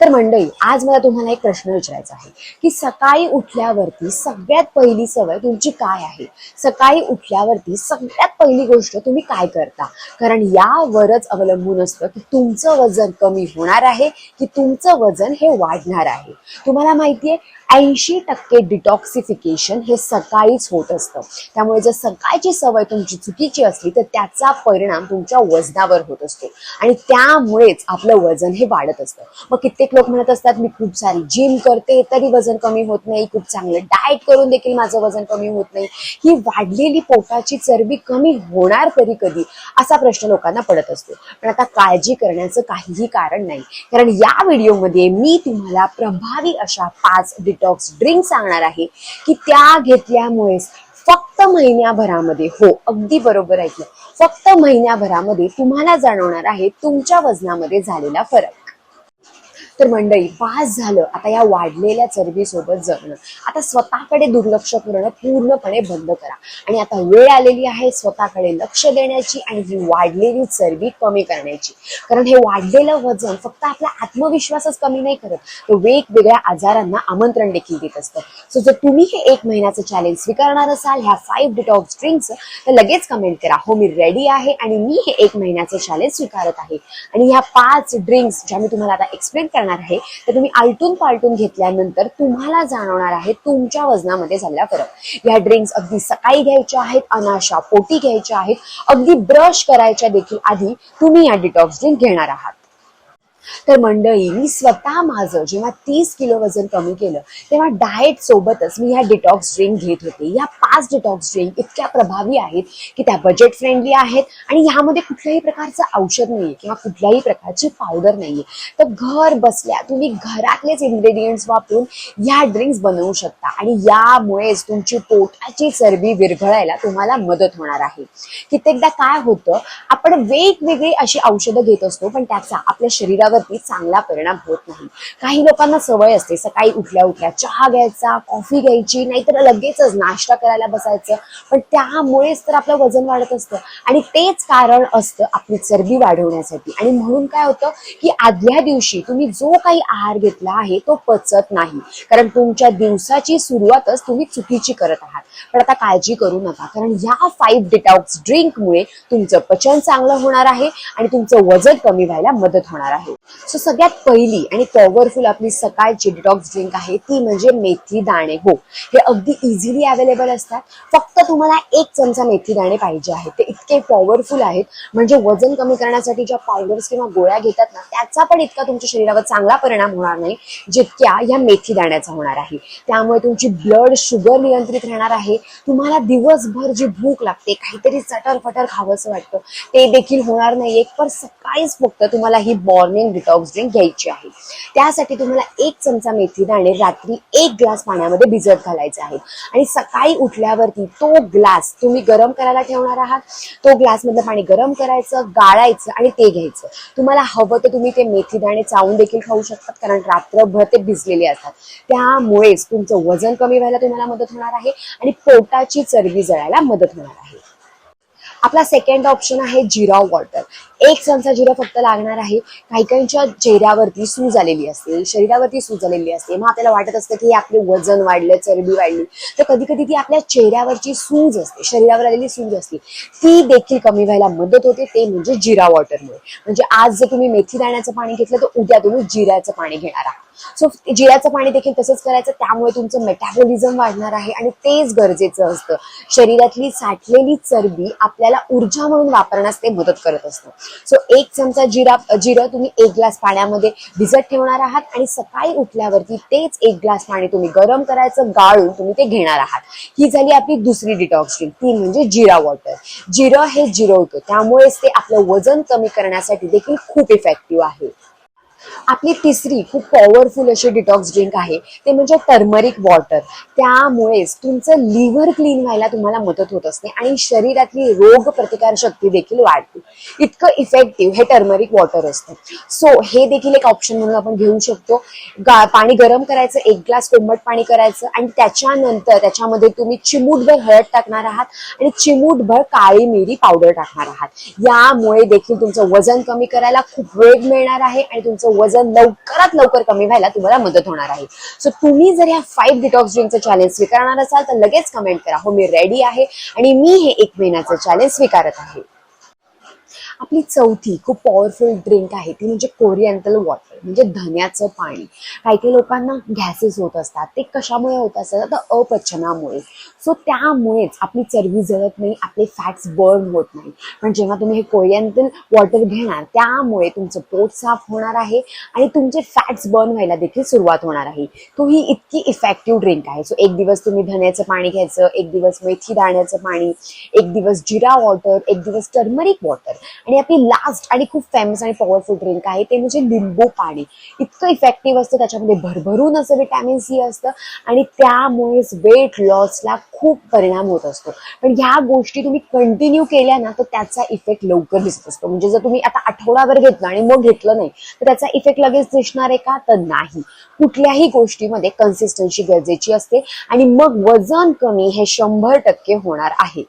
तर मंडळी आज मला तुम्हाला एक प्रश्न विचारायचा आहे की सकाळी उठल्यावरती सगळ्यात पहिली सवय तुमची काय आहे? सकाळी उठल्यावरती सगळ्यात पहिली गोष्ट तुम्ही काय करता? कारण यावरच अवलंबून असतं की तुमचं वजन कमी होणार आहे की तुमचं वजन हे वाढणार आहे. तुम्हाला माहितीये ऐंशी टक्के डिटॉक्सिफिकेशन हे सकाळीच होत असतं. त्यामुळे जर सकाळची सवय तुमची चुकीची असली तर त्याचा परिणाम तुमच्या वजनावर होत असतो. आणि त्यामुळेच आपलं वजन हे वाढत असतं. मग कित्येक लोक म्हणत असतात मी खूप सारी जिम करते तरी वजन कमी होत नाही. खूप चांगलं डाएट करून देखील माझं वजन कमी होत नाही. ही वाढलेली पोटाची चरबी कमी होणार तरी कधी असा प्रश्न लोकांना पडत असतो. पण आता काळजी करण्याचं काहीही कारण नाही. कारण या व्हिडिओमध्ये मी तुम्हाला प्रभावी अशा पाच डिटॉक्स ड्रिंक सांगणार आहे की त्या घेतल्यामुळेच फक्त महिन्याभरामध्ये हो अगदी बरोबर ऐकलं. फक्त महिन्याभरामध्ये तुम्हाला जाणवणार आहे तुमच्या वजनामध्ये झालेला फरक. तर मंडळी पास झालं. आता या वाढलेल्या चरबीसोबत जगणं. आता स्वतःकडे दुर्लक्ष करणं पूर्णपणे बंद करा. आणि आता वेळ आलेली आहे स्वतःकडे लक्ष देण्याची आणि ही वाढलेली चरबी कमी करण्याची. कारण हे वाढलेलं वजन फक्त आपला आत्मविश्वासच कमी नाही करत. तर वेगवेगळ्या आजारांना आमंत्रण देखील देत असतं. सो जर तुम्ही हे एक महिन्याचं चॅलेंज स्वीकारणार असाल ह्या फाईव्ह डिटॉक्स ड्रिंक्स तर लगेच कमेंट करा. हो मी रेडी आहे आणि मी हे एक महिन्याचं चॅलेंज स्वीकारत आहे. आणि ह्या पाच ड्रिंक्स ज्या मी तुम्हाला आता एक्सप्लेन करणार आहे. तर तुम्ही आलटून पालटून घेतल्यानंतर तुम्हाला जाणवणार आहे तुमच्या वजनामध्ये झालेला फरक. या ड्रिंक्स अगदी सकाळी घ्यायच्या आहेत अनाशा पोटी घ्यायच्या आहेत. अगदी ब्रश करायच्या देखील आधी तुम्ही या डिटॉक्स ड्रिंक घेणार आहात. तर मंडळी मी स्वतः माझं जेव्हा तीस किलो वजन कमी केलं तेव्हा डाएट सोबतच मी ह्या डिटॉक्स ड्रिंक घेत होते. या पाच डिटॉक्स ड्रिंक इतक्या प्रभावी आहेत की त्या बजेट फ्रेंडली आहेत आणि ह्यामध्ये कुठल्याही प्रकारचं औषध नाहीये किंवा कुठल्याही प्रकारची पावडर नाहीये. तर घर बसल्या तुम्ही घरातलेच इन्ग्रेडियंट्स वापरून ह्या ड्रिंक्स बनवू शकता आणि यामुळेच तुमची पोटाची चरबी विरघळायला तुम्हाला मदत होणार आहे. कित्येकदा काय होतं आपण वेगवेगळी अशी औषधं घेत असतो पण त्याचा आपल्या शरीरावरती चांगला परिणाम होत नाही. काही लोकांना सवय असते सकाळी उठल्या उठल्या चहा घ्यायचा कॉफी घ्यायची नाहीतर लगेचच नाश्ता करायला बसायचं. पण त्यामुळेच तर आपलं वजन वाढत असतं. आणि तेच कारण असतं आपली चरबी वाढवण्यासाठी. आणि म्हणून काय होतं की आदल्या दिवशी तुम्ही जो काही आहार घेतला आहे तो पचत नाही. कारण तुमच्या दिवसाची सुरुवातच तुम्ही चुकीची करत आहात. पण आता काळजी करू नका. कारण ह्या फाईव्ह डिटॉक्स ड्रिंकमुळे तुमचं पचन चांगलं होणार आहे आणि तुमचं वजन कमी व्हायला मदत होणार आहे. सो सगळ्यात पहिली आणि पॉवरफुल आपली सकाळची डिटॉक्स ड्रिंक आहे ती म्हणजे मेथी दाणे. हो हे अगदी इझिली अवेलेबल असतात. फक्त तुम्हाला एक चमचा मेथी दाणे पाहिजे आहेत. ते इतके पॉवरफुल आहेत. म्हणजे वजन कमी करण्यासाठी ज्या पावडर्स किंवा गोळ्या घेतात ना त्याचा पण इतका तुमच्या शरीरावर चांगला परिणाम होणार नाही जितक्या या मेथी दाण्याचा होणार आहे. त्यामुळे तुमची ब्लड शुगर नियंत्रित राहणार आहे. तुम्हाला दिवसभर जी भूक लागते काहीतरी चटर फटर खावंसं वाटतं ते देखील होणार नाही एक पण सकाळीच फक्त तुम्हाला ही मॉर्निंग डिटॉक्स ड्रिंक घ्यायची आहे. त्यासाठी तुम्हाला एक चमचा मेथी दाणे रात्री एक ग्लास पाण्यामध्ये भिजत घालायचे आहेत. आणि सकाळी उठल्यावरती तो ग्लास तुम्ही गरम करायला ठेवणार आहात. तो ग्लासमधलं पाणी गरम करायचं गाळायचं आणि ते घ्यायचं. तुम्हाला हवं तर तुम्ही ते मेथी दाणे चावून देखील खाऊ शकतात कारण रात्रभर ते भिजलेले असतात. त्यामुळेच तुमचं वजन कमी व्हायला तुम्हाला मदत होणार आहे आणि पोटाची चरबी जळायला मदत होणार आहे. आपला सेकंड ऑप्शन आहे जिरा वॉटर एक चमचा जिरा फक्त लागणार आहे. काही काहींच्या चेहऱ्यावरती सूज आलेली असते. शरीरावरती सूज आलेली असते. मग आपल्याला वाटत असतं की आपले वजन वाढलं चरबी वाढली. तर कधी कधी ती आपल्या चेहऱ्यावरची सूज असते. शरीरावर आलेली सूज असते. ती देखील कमी व्हायला मदत होते. ते म्हणजे जिरा वॉटरमुळे म्हणजे आज जर तुम्ही मेथी दाण्याचं पाणी घेतलं तर उद्या तुम्ही जिऱ्याचं पाणी घेणार आहात. सो जिऱ्याचं पाणी देखील तसंच करायचं त्यामुळे तुमचं मेटाबॉलिझम वाढणार आहे आणि तेच गरजेचं असतं. शरीरातली साठलेली चरबी आपल्याला ऊर्जा म्हणून वापरण्यास ते मदत करत असतं. सो एक चमचा जिरा जिरं तुम्ही एक ग्लास पाण्यामध्ये भिजत ठेवणार आहात आणि सकाळी उठल्यावरती तेच एक ग्लास पाणी तुम्ही गरम करायचं गाळून तुम्ही ते घेणार आहात. ही झाली आपली दुसरी डिटॉक्स ड्रिंक ती म्हणजे जिरा वॉटर जिरं हे जिरवतं. त्यामुळेच ते आपलं वजन कमी करण्यासाठी देखील खूप इफेक्टिव्ह आहे. आपली तिसरी खूप पॉवरफुल अशी डिटॉक्स ड्रिंक आहे. ते म्हणजे टर्मरिक वॉटर त्यामुळेच तुमचं लिव्हर क्लीन व्हायला तुम्हाला मदत होत असते आणि शरीरातली रोग प्रतिकार शक्ती देखील वाढते. इतकं इफेक्टिव्ह हे टर्मरिक वॉटर असतं. सो हे देखील एक ऑप्शन म्हणून आपण घेऊ शकतो. गा पाणी गरम करायचं एक ग्लास कोंबट पाणी करायचं आणि त्याच्यानंतर त्याच्यामध्ये तुम्ही चिमूटभर हळद टाकणार आहात आणि चिमूटभर काळी मिरी पावडर टाकणार आहात. यामुळे देखील तुमचं वजन कमी करायला खूप वेग मिळणार आहे आणि तुमचं वजन लवकरात लवकर कमी व्हायला तुम्हाला मदत होणार आहे. सो तुम्ही जर ह्या फाईव्ह डिटॉक्स ड्रिंकचं चॅलेंज स्वीकारणार असाल तर लगेच कमेंट करा. हो मी रेडी आहे आणि मी हे एक महिन्याचं चॅलेंज स्वीकारत आहे. आपली चौथी खूप पॉवरफुल ड्रिंक आहे. ती म्हणजे कोरिएंटल वॉटर म्हणजे धन्याचं पाणी. काही काही लोकांना गॅसेस होत असतात. ते कशामुळे होत असतात? तर अपचनामुळे. सो त्यामुळेच आपली चरबी जळत नाही आपले फॅट्स बर्न होत नाही. पण जेव्हा तुम्ही हे कोरिएंटल वॉटर घेणार त्यामुळे तुमचं पोट साफ होणार आहे आणि तुमचे फॅट्स बर्न व्हायला देखील सुरुवात होणार आहे. तो ही इतकी इफेक्टिव्ह ड्रिंक आहे. सो एक दिवस तुम्ही धन्याचं पाणी घ्यायचं एक दिवस मेथी दाण्याचं पाणी एक दिवस जिरा वॉटर एक दिवस टर्मरिक वॉटर आणि आपली लास्ट आणि खूप फेमस आणि पॉवरफुल ड्रिंक आहे ते म्हणजे लिंबू पाणी. इतकं इफेक्टिव्ह असतं त्याच्यामध्ये भरभरून असं विटॅमिन सी असतं आणि त्यामुळेच वेट लॉसला खूप परिणाम होत असतो. पण ह्या गोष्टी तुम्ही कंटिन्यू केल्या ना तर त्याचा इफेक्ट लवकर दिसत असतो. म्हणजे जर तुम्ही आता आठवडाभर घेतलं आणि मग घेतलं नाही तर त्याचा इफेक्ट लगेच दिसणार आहे का? तर नाही. कुठल्याही गोष्टीमध्ये कन्सिस्टन्सी गरजेची असते आणि मग वजन कमी हे शंभर टक्के होणार आहे.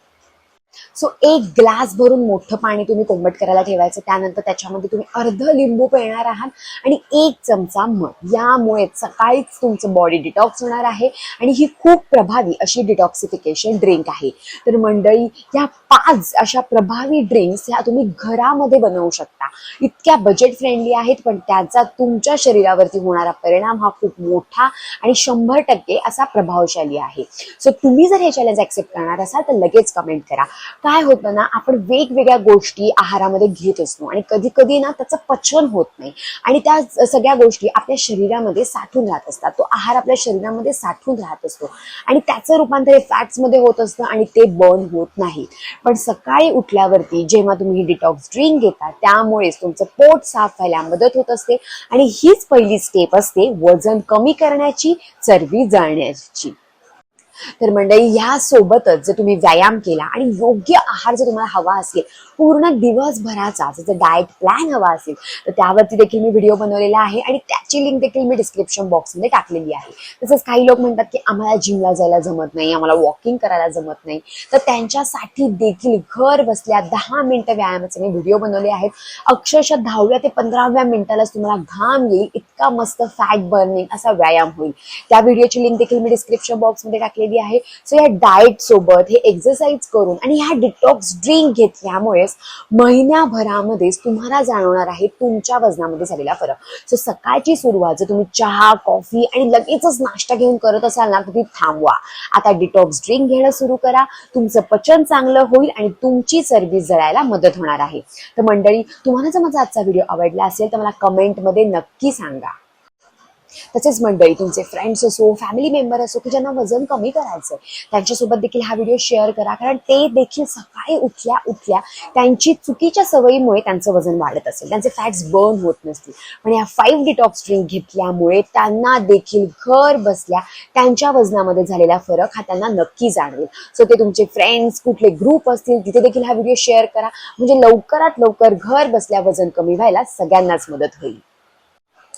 सो एक ग्लास भरून मोठं पाणी तुम्ही कोंबट करायला ठेवायचं त्यानंतर त्याच्यामध्ये तुम्ही अर्ध लिंबू पिळणार आहात आणि एक चमचा मध. यामुळे सकाळीच तुमचं बॉडी डिटॉक्स होणार आहे आणि ही खूप प्रभावी अशी डिटॉक्सिफिकेशन ड्रिंक आहे. तर मंडळी या पाच अशा प्रभावी ड्रिंक्स ह्या तुम्ही घरामध्ये बनवू शकता. इतक्या बजेट फ्रेंडली आहेत पण त्याचा तुमच्या शरीरावरती होणारा परिणाम हा खूप मोठा आणि शंभर टक्के असा प्रभावशाली आहे. सो तुम्ही जर हे चॅलेंज ऍक्सेप्ट करणार असाल तर लगेच कमेंट करा. काय होतं ना आपण वेगवेगळ्या गोष्टी आहारामध्ये घेत असतो. आणि कधी कधी ना त्याचं पचन होत नाही. आणि त्या सगळ्या गोष्टी आपल्या शरीरामध्ये साठून राहत असतात. तो आहार आपल्या शरीरामध्ये साठून राहत असतो. आणि त्याचं रूपांतर हे फॅट्समध्ये होत असतं आणि ते बर्न होत नाही. पण सकाळी उठल्यावरती जेव्हा तुम्ही डिटॉक्स ड्रिंक घेता त्यामुळेच तुमचं पोट साफ व्हायला मदत होत असते. आणि हीच पहिली स्टेप असते वजन कमी करण्याची चरबी जाळण्याची. तर मंडळी ह्या सोबतच जर तुम्ही व्यायाम केला आणि योग्य आहार जर तुम्हाला हवा असेल पूर्ण दिवसभराचा जर डाएट प्लॅन हवा असेल तर त्यावरती देखील मी व्हिडिओ बनवलेला आहे आणि त्याची लिंक देखील मी डिस्क्रिप्शन बॉक्समध्ये टाकलेली आहे. तसंच काही लोक म्हणतात की आम्हाला जिमला जायला जमत नाही आम्हाला वॉकिंग करायला जमत नाही. तर त्यांच्यासाठी देखील घर बसल्या दहा मिनिटं व्यायामाचे मी व्हिडिओ बनवले आहेत. अक्षरशः दहाव्या ते पंधराव्या मिनिटालाच तुम्हाला घाम येईल इतका मस्त फॅट बर्निंग असा व्यायाम होईल. त्या व्हिडिओची लिंक देखील मी डिस्क्रिप्शन बॉक्समध्ये टाकलेली आहे. सो या डाएट सोबत हे एक्सरसाइज करून आणि ह्या डिटॉक्स ड्रिंक घेतल्यामुळेच महिन्याभरामध्येच तुम्हाला जाणवणार आहे तुमच्या वजनामध्ये झालेला फरक. सो सकाळची सुरुवात जर तुम्ही चहा कॉफी आणि लगेचच नाश्ता घेऊन करत असाल ना तर ती थांबवा. आता डिटॉक्स ड्रिंक घेणं सुरू करा. तुमचं पचन चांगलं होईल आणि तुमची चरबी जळायला मदत होणार आहे. तर मंडळी तुम्हाला जर माझा आजचा व्हिडिओ आवडला असेल तर मला कमेंटमध्ये नक्की सांगा. तसेच मंडळी तुमचे फ्रेंड्स असो फॅमिली मेंबर असो की ज्यांना वजन कमी करायचं त्यांच्यासोबत देखील हा व्हिडिओ शेअर करा. कारण ते देखील सकाळी उठल्या उठल्या त्यांची चुकीच्या सवयीमुळे त्यांचं वजन वाढत असेल. त्यांचे फॅट्स बर्न होत नसतील. पण या फाईव्ह डिटॉक्स ड्रिंक घेतल्यामुळे त्यांना देखील घर बसल्या त्यांच्या वजनामध्ये झालेला फरक हा त्यांना नक्की जाणवेल. सो ते तुमचे फ्रेंड्स कुठले ग्रुप असतील तिथे देखील हा व्हिडिओ शेअर करा. म्हणजे लवकरात लवकर घर बसल्या वजन कमी व्हायला सगळ्यांनाच मदत होईल.